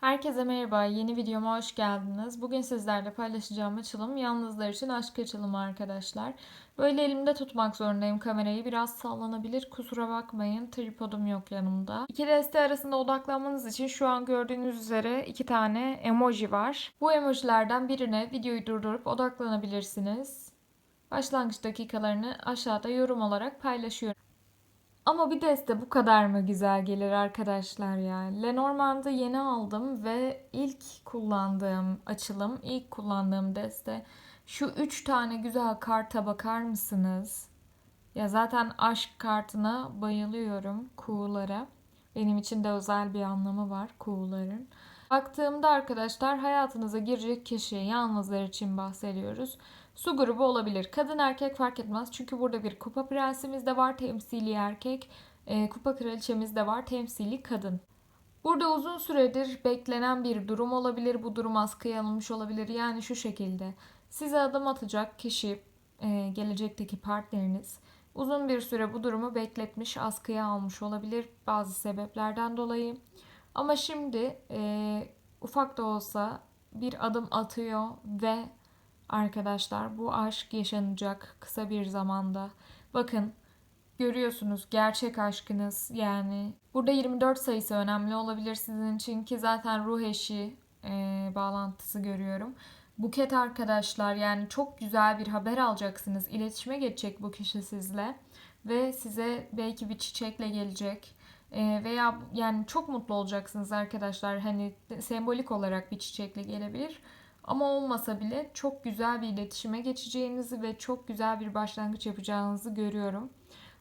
Herkese merhaba, yeni videoma hoş geldiniz. Bugün sizlerle paylaşacağım açılım yalnızlar için aşk açılımı arkadaşlar. Böyle elimde tutmak zorundayım kamerayı. Biraz sallanabilir, kusura bakmayın. Tripodum yok yanımda. İki deste arasında odaklanmanız için şu an gördüğünüz üzere iki tane emoji var. Bu emojilerden birine videoyu durdurup odaklanabilirsiniz. Başlangıç dakikalarını aşağıda yorum olarak paylaşıyorum. Ama bir deste bu kadar mı güzel gelir arkadaşlar ya? Lenormand'ı yeni aldım ve ilk kullandığım açılım, ilk kullandığım deste. Şu üç tane güzel karta bakar mısınız? Ya zaten aşk kartına bayılıyorum kuğulara. Benim için de özel bir anlamı var kuğuların. Baktığımda arkadaşlar hayatınıza girecek kişi yalnızlar için bahsediyoruz. Su grubu olabilir. Kadın erkek fark etmez. Çünkü burada bir kupa prensimiz de var temsili erkek. E, kupa kraliçemiz de var temsili kadın. Burada uzun süredir beklenen bir durum olabilir. Bu durum askıya alınmış olabilir. Yani şu şekilde. Size adım atacak kişi, e, gelecekteki partneriniz uzun bir süre bu durumu bekletmiş, askıya almış olabilir bazı sebeplerden dolayı. Ama şimdi e, ufak da olsa bir adım atıyor ve arkadaşlar bu aşk yaşanacak kısa bir zamanda. Bakın görüyorsunuz gerçek aşkınız yani. Burada 24 sayısı önemli olabilir sizin için ki zaten ruh eşi e, bağlantısı görüyorum. Buket arkadaşlar yani çok güzel bir haber alacaksınız. İletişime geçecek bu kişi sizle ve size belki bir çiçekle gelecek. E, veya yani çok mutlu olacaksınız arkadaşlar. Hani sembolik olarak bir çiçekle gelebilir. Ama olmasa bile çok güzel bir iletişime geçeceğinizi ve çok güzel bir başlangıç yapacağınızı görüyorum.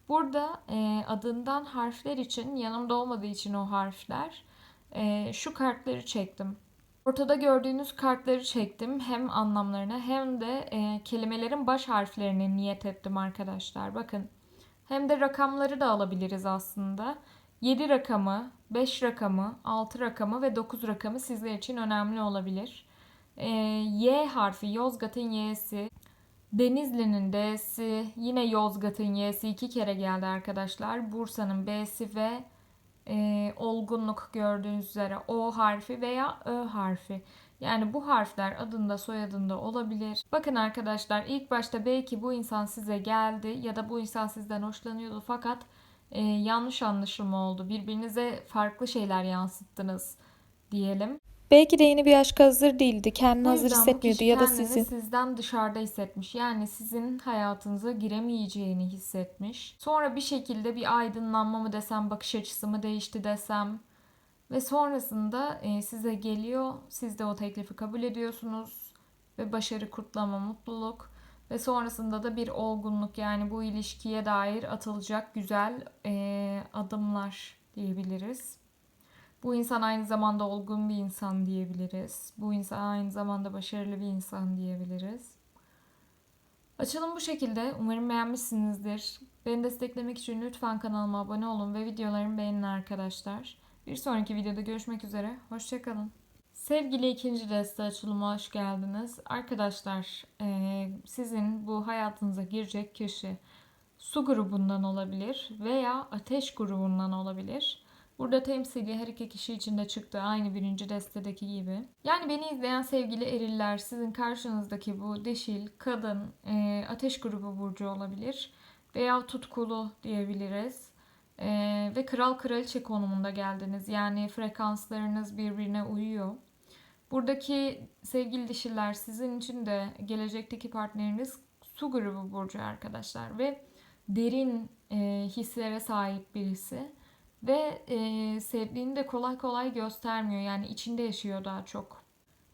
Burada e, adından harfler için yanımda olmadığı için o harfler e, şu kartları çektim. Ortada gördüğünüz kartları çektim. Hem anlamlarına hem de e, kelimelerin baş harflerini niyet ettim arkadaşlar. Bakın. Hem de rakamları da alabiliriz aslında. 7 rakamı, 5 rakamı, 6 rakamı ve 9 rakamı sizler için önemli olabilir. E, y harfi, Yozgat'ın Y'si, Denizli'nin D'si, yine Yozgat'ın Y'si iki kere geldi arkadaşlar. Bursa'nın B'si ve e, olgunluk gördüğünüz üzere O harfi veya Ö harfi. Yani bu harfler adında soyadında olabilir. Bakın arkadaşlar ilk başta belki bu insan size geldi ya da bu insan sizden hoşlanıyordu fakat e, yanlış anlaşılma oldu. Birbirinize farklı şeyler yansıttınız diyelim. Belki de yeni bir aşka hazır değildi. Kendini hazır hissetmiyordu ya da sizin. sizden dışarıda hissetmiş. Yani sizin hayatınıza giremeyeceğini hissetmiş. Sonra bir şekilde bir aydınlanma mı desem, bakış açısı mı değişti desem. Ve sonrasında e, size geliyor. Siz de o teklifi kabul ediyorsunuz. Ve başarı, kutlama, mutluluk. Ve sonrasında da bir olgunluk yani bu ilişkiye dair atılacak güzel e, adımlar diyebiliriz. Bu insan aynı zamanda olgun bir insan diyebiliriz. Bu insan aynı zamanda başarılı bir insan diyebiliriz. Açılım bu şekilde. Umarım beğenmişsinizdir. Beni desteklemek için lütfen kanalıma abone olun ve videolarımı beğenin arkadaşlar. Bir sonraki videoda görüşmek üzere. Hoşçakalın. Sevgili ikinci deste açılıma hoş geldiniz. Arkadaşlar eee, sizin bu hayatınıza girecek kişi su grubundan olabilir veya ateş grubundan olabilir. Burada temsili her iki kişi için de çıktı aynı birinci destedeki gibi. Yani beni izleyen sevgili eriller sizin karşınızdaki bu dişil, kadın, e, ateş grubu burcu olabilir. Veya tutkulu diyebiliriz. E, ve kral kraliçe konumunda geldiniz. Yani frekanslarınız birbirine uyuyor. Buradaki sevgili dişiler sizin için de gelecekteki partneriniz su grubu burcu arkadaşlar. Ve derin e, hislere sahip birisi. Ve e, sevdiğini de kolay kolay göstermiyor. Yani içinde yaşıyor daha çok.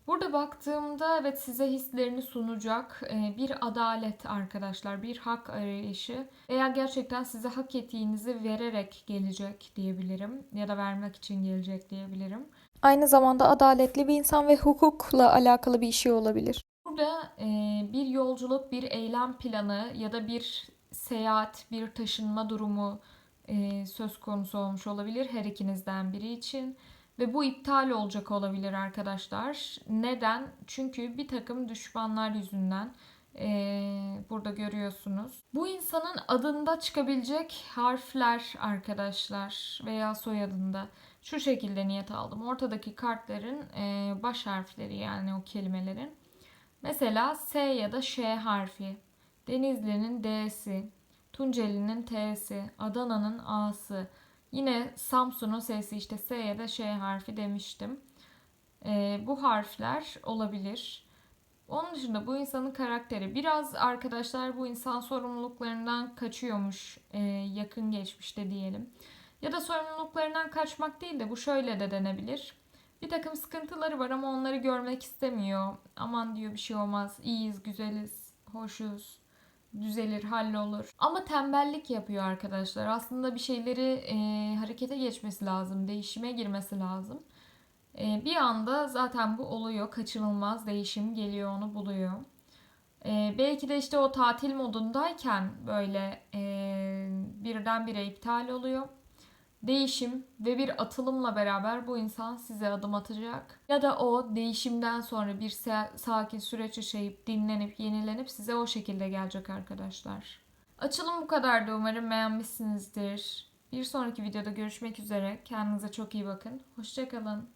Burada baktığımda evet size hislerini sunacak e, bir adalet arkadaşlar, bir hak arayışı veya gerçekten size hak ettiğinizi vererek gelecek diyebilirim ya da vermek için gelecek diyebilirim. Aynı zamanda adaletli bir insan ve hukukla alakalı bir işi olabilir. Burada e, bir yolculuk, bir eylem planı ya da bir seyahat, bir taşınma durumu e, söz konusu olmuş olabilir her ikinizden biri için. Ve bu iptal olacak olabilir arkadaşlar. Neden? Çünkü bir takım düşmanlar yüzünden Ee, burada görüyorsunuz. Bu insanın adında çıkabilecek harfler arkadaşlar veya soyadında şu şekilde niyet aldım. Ortadaki kartların e, baş harfleri yani o kelimelerin. Mesela S ya da Ş harfi, Denizli'nin D'si, Tunceli'nin T'si, Adana'nın A'sı, yine Samsun'un S'si işte S ya da Ş harfi demiştim. Ee, bu harfler olabilir. Onun dışında bu insanın karakteri biraz arkadaşlar bu insan sorumluluklarından kaçıyormuş e, yakın geçmişte diyelim. Ya da sorumluluklarından kaçmak değil de bu şöyle de denebilir. Bir takım sıkıntıları var ama onları görmek istemiyor. Aman diyor bir şey olmaz. İyiyiz, güzeliz, hoşuz, düzelir, hallolur. Ama tembellik yapıyor arkadaşlar. Aslında bir şeyleri e, harekete geçmesi lazım, değişime girmesi lazım. E, bir anda zaten bu oluyor. Kaçınılmaz değişim geliyor, onu buluyor. E, belki de işte o tatil modundayken böyle e, birdenbire iptal oluyor değişim ve bir atılımla beraber bu insan size adım atacak. Ya da o değişimden sonra bir sa- sakin süreç yaşayıp dinlenip yenilenip size o şekilde gelecek arkadaşlar. Açılım bu kadardı. Umarım beğenmişsinizdir. Bir sonraki videoda görüşmek üzere. Kendinize çok iyi bakın. Hoşçakalın.